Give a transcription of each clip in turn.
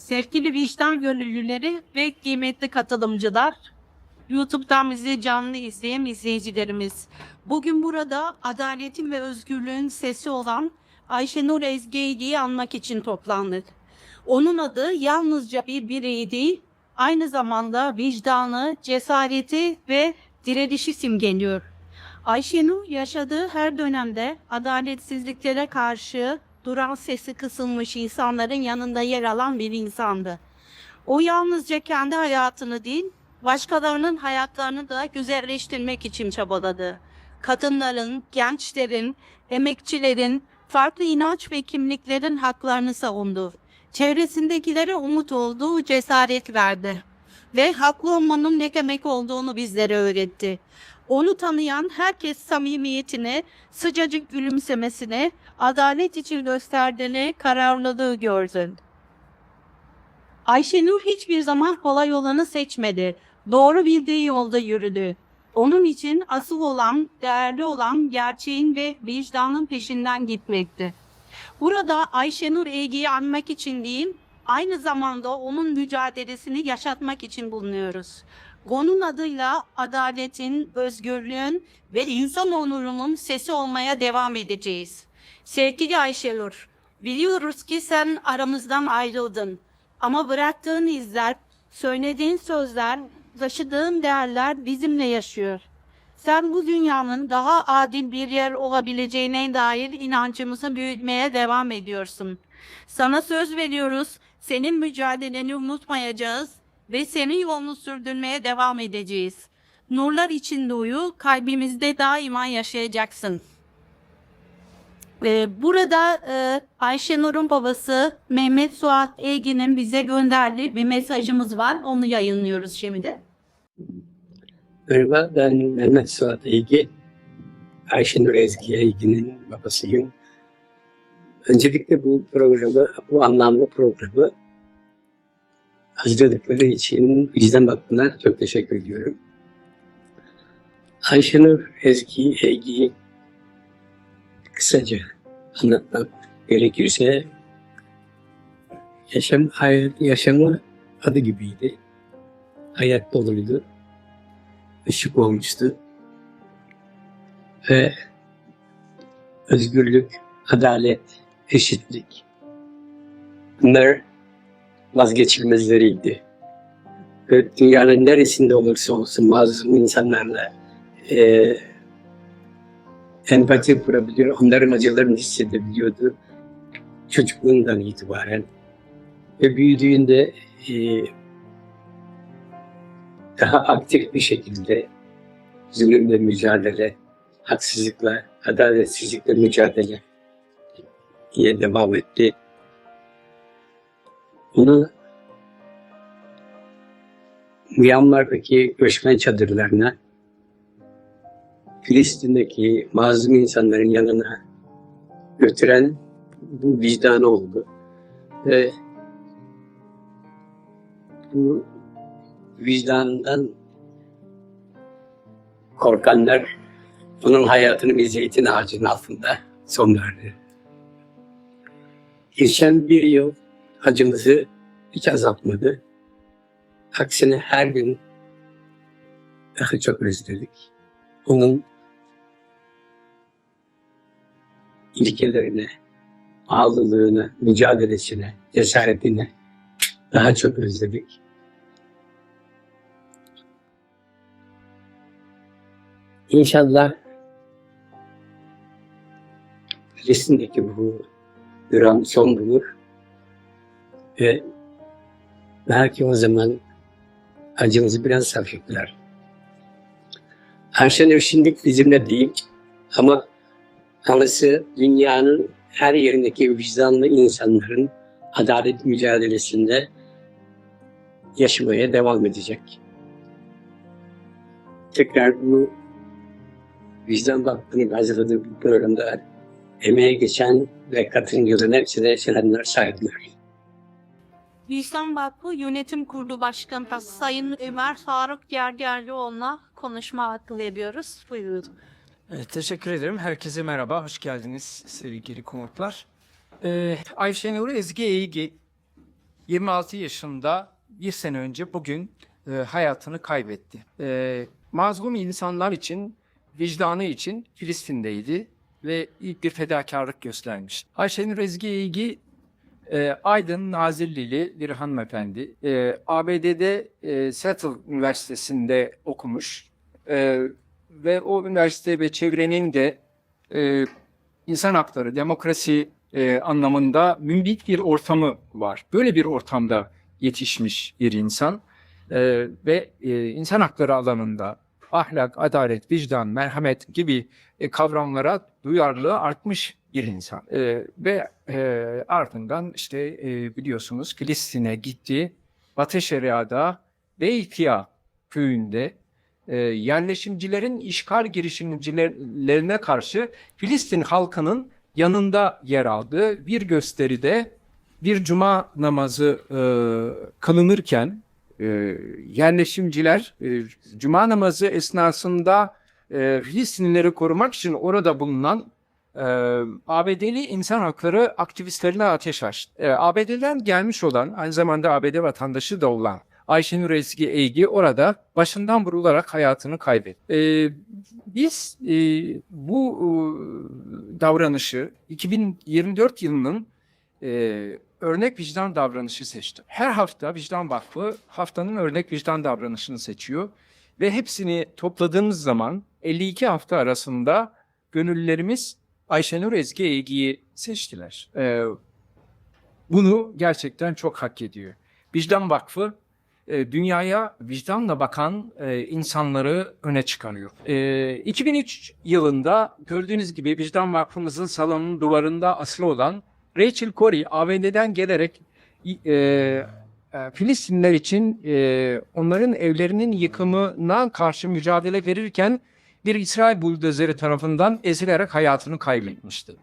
Sevgili vicdan gönüllüleri ve kıymetli katılımcılar, YouTube'dan bizi canlı izleyen izleyicilerimiz. Bugün burada adaletin ve özgürlüğün sesi olan Ayşenur Ezge'yi anmak için toplandık. Onun adı yalnızca bir birey değil, aynı zamanda vicdanı, cesareti ve direnişi simgeliyor. Ayşenur yaşadığı her dönemde adaletsizliklere karşı duran sesi kısılmış insanların yanında yer alan bir insandı. O yalnızca kendi hayatını değil, başkalarının hayatlarını da güzelleştirmek için çabaladı. Kadınların, gençlerin, emekçilerin, farklı inanç ve kimliklerin haklarını savundu. Çevresindekilere umut olduğu cesaret verdi. Ve haklı olmanın ne demek olduğunu bizlere öğretti. Onu tanıyan herkes samimiyetine, sıcacık gülümsemesine, adalet için gösterdiğini, kararlılığı gördü. Ayşenur hiçbir zaman kolay olanı seçmedi. Doğru bildiği yolda yürüdü. Onun için asıl olan, değerli olan gerçeğin ve vicdanın peşinden gitmekti. Burada Ayşenur Ege'yi anmak için değil, aynı zamanda onun mücadelesini yaşatmak için bulunuyoruz. Onun adıyla adaletin, özgürlüğün ve insan onurunun sesi olmaya devam edeceğiz. Sevgili Ayşenur, biliyoruz ki sen aramızdan ayrıldın. Ama bıraktığın izler, söylediğin sözler, taşıdığın değerler bizimle yaşıyor. Sen bu dünyanın daha adil bir yer olabileceğine dair inancımızı büyütmeye devam ediyorsun. Sana söz veriyoruz, senin mücadeleni unutmayacağız ve senin yolunu sürdürmeye devam edeceğiz. Nurlar içinde uyu, kalbimizde daima yaşayacaksın. Ee, burada e, Ayşenur'un babası Mehmet Suat Elgin'in bize gönderdiği bir mesajımız var. Onu yayınlıyoruz şimdi. Merhaba, ben Mehmet Suat Eygi. Ayşenur Ezgi Eygi'nin babasıyım. Öncelikle bu programı, bu anlamlı programı hazırladıkları için vicdan bakımından çok teşekkür ediyorum. Ayşenur Ezgi Eygi'yi kısaca anlatmak gerekirse yaşam, hayat, yaşamı adı gibiydi. Hayat doluydu ışık olmuştu. Ve özgürlük, adalet, eşitlik bunlar vazgeçilmezleriydi. Ve dünyanın neresinde olursa olsun mazlum insanlarla e, empati kurabiliyor, onların acılarını hissedebiliyordu çocukluğundan itibaren. Ve büyüdüğünde e, daha aktif bir şekilde zulümle mücadele, haksızlıkla, adaletsizlikle mücadele diye devam etti. Bunu Myanmar'daki göçmen çadırlarına, Filistin'deki mazlum insanların yanına götüren bu vicdanı oldu. Ve bu vicdanından korkanlar bunun hayatını bir zeytin ağacının altında son verdi. Geçen bir yıl acımızı hiç azaltmadı. Aksine her gün daha çok özledik. Onun ilkelerine, ağlılığını, mücadelesine, cesaretine daha çok özledik. İnşallah resimdeki bu dram son bulur ve belki o zaman acımızı biraz hafifler. Ayşenur şimdi bizimle değil ama anısı dünyanın her yerindeki vicdanlı insanların adalet mücadelesinde yaşamaya devam edecek. Tekrar bu vicdan vakfının hazırladığı bu programda emeğe geçen ve katılan hepsine selamlar, saygılar. Vicdan Vakfı Yönetim Kurulu Başkanı Sayın Ömer Faruk Gergerlioğlu'na konuşma hakkı veriyoruz. Buyurun. Evet, teşekkür ederim. Herkese merhaba, hoş geldiniz sevgili konuklar. Ee, Ayşenur Ezgi Eğgi 26 yaşında bir sene önce bugün e, hayatını kaybetti. E, mazlum insanlar için, vicdanı için Filistin'deydi ve ilk bir fedakarlık göstermiş. Ayşenur Ezgi İlgi e, Aydın Nazirlili bir hanımefendi. E, ABD'de e, Seattle Üniversitesi'nde okumuş E, ve o üniversite ve çevrenin de e, insan hakları, demokrasi e, anlamında mümbit bir ortamı var. Böyle bir ortamda yetişmiş bir insan E, ve e, insan hakları alanında ahlak, adalet, vicdan, merhamet gibi e, kavramlara duyarlılığı artmış bir insan. E, ve e, ardından işte e, biliyorsunuz Filistin'e gitti. Batı Şeria'da Beytiya köyünde e, yerleşimcilerin işgal girişimcilerine karşı Filistin halkının yanında yer aldığı bir gösteride bir cuma namazı e, kılınırken e, yerleşimciler e, cuma namazı esnasında e, Filistinlileri korumak için orada bulunan e, ABD'li insan hakları aktivistlerine ateş açtı. E, ABD'den gelmiş olan aynı zamanda ABD vatandaşı da olan Ayşenur Ezgi Eygi orada başından vurularak hayatını kaybetti. E, biz e, bu e, davranışı 2024 yılının e, örnek vicdan davranışı seçtim. Her hafta Vicdan Vakfı haftanın örnek vicdan davranışını seçiyor ve hepsini topladığımız zaman 52 hafta arasında gönüllülerimiz Ayşenur Ezgi Eygi'yi seçtiler. E, bunu gerçekten çok hak ediyor. Vicdan Vakfı e, dünyaya vicdanla bakan e, insanları öne çıkarıyor. E, 2003 yılında gördüğünüz gibi Vicdan Vakfımızın salonun duvarında asılı olan Rachel Corrie ABD'den gelerek e, e, Filistinler için e, onların evlerinin yıkımına karşı mücadele verirken bir İsrail buldozeri tarafından ezilerek hayatını kaybetmişti.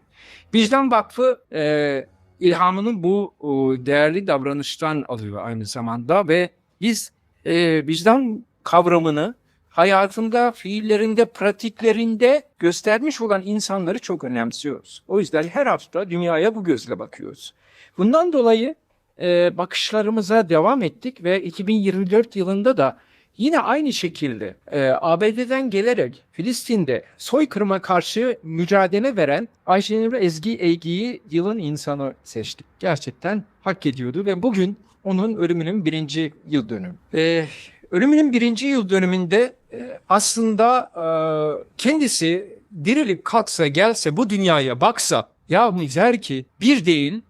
Vicdan Vakfı e, ilhamını bu o, değerli davranıştan alıyor aynı zamanda ve biz e, vicdan kavramını hayatında, fiillerinde, pratiklerinde göstermiş olan insanları çok önemsiyoruz. O yüzden her hafta dünyaya bu gözle bakıyoruz. Bundan dolayı e, bakışlarımıza devam ettik ve 2024 yılında da yine aynı şekilde e, ABD'den gelerek Filistin'de soykırıma karşı mücadele veren Ayşenur Ezgi Eygi'yi yılın insanı seçtik. Gerçekten hak ediyordu ve bugün onun ölümünün birinci yıl dönümü. E, ölümünün birinci yıl dönümünde aslında e, kendisi dirilip kalksa gelse bu dünyaya baksa ya der ki bir değil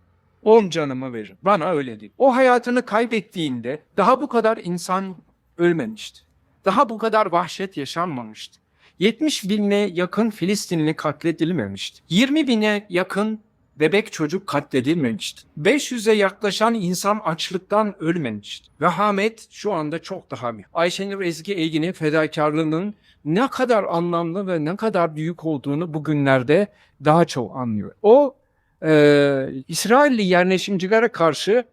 on canımı verir. Bana öyle değil. O hayatını kaybettiğinde daha bu kadar insan ölmemişti. Daha bu kadar vahşet yaşanmamıştı. 70 bine yakın Filistinli katledilmemişti. 20 bine yakın bebek çocuk katledilmemişti. 500'e yaklaşan insan açlıktan ölmemişti. Vehamet şu anda çok daha büyük. Ayşenur Ezgi Eygin'in fedakarlığının ne kadar anlamlı ve ne kadar büyük olduğunu bugünlerde daha çok anlıyor. O e, İsrailli yerleşimcilere karşı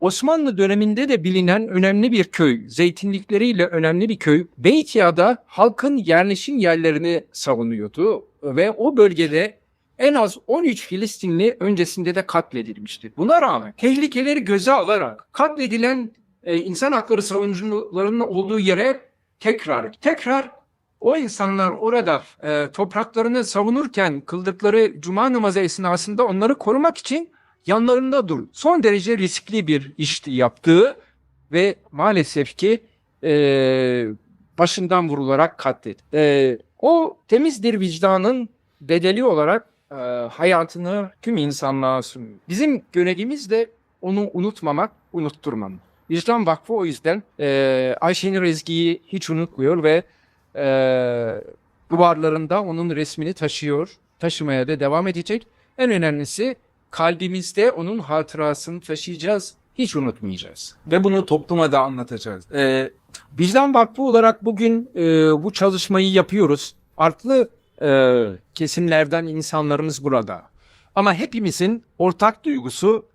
Osmanlı döneminde de bilinen önemli bir köy, zeytinlikleriyle önemli bir köy. Beytia'da halkın yerleşim yerlerini savunuyordu ve o bölgede en az 13 Filistinli öncesinde de katledilmişti. Buna rağmen tehlikeleri göze alarak katledilen e, insan hakları savunucularının olduğu yere tekrar tekrar o insanlar orada e, topraklarını savunurken kıldıkları cuma namazı esnasında onları korumak için yanlarında dur. Son derece riskli bir işti yaptığı ve maalesef ki e, başından vurularak katletti. E, o temiz bir vicdanın bedeli olarak e, hayatını tüm insanlığa sunuyor. Bizim görevimiz de onu unutmamak, unutturmamak. Vicdan Vakfı o yüzden e, Ayşenur Ezgi'yi hiç unutmuyor ve e, duvarlarında onun resmini taşıyor. Taşımaya da devam edecek. En önemlisi kalbimizde onun hatırasını taşıyacağız. Hiç unutmayacağız. Ve bunu topluma da anlatacağız. E, Vicdan Vakfı olarak bugün e, bu çalışmayı yapıyoruz. Farklı e, kesimlerden insanlarımız burada. Ama hepimizin ortak duygusu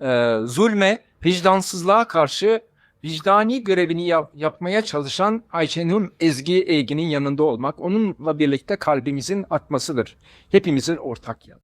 e, zulme, vicdansızlığa karşı vicdani görevini yap- yapmaya çalışan Ayşenur Ezgi Eygi'nin yanında olmak, onunla birlikte kalbimizin atmasıdır. Hepimizin ortak yanı.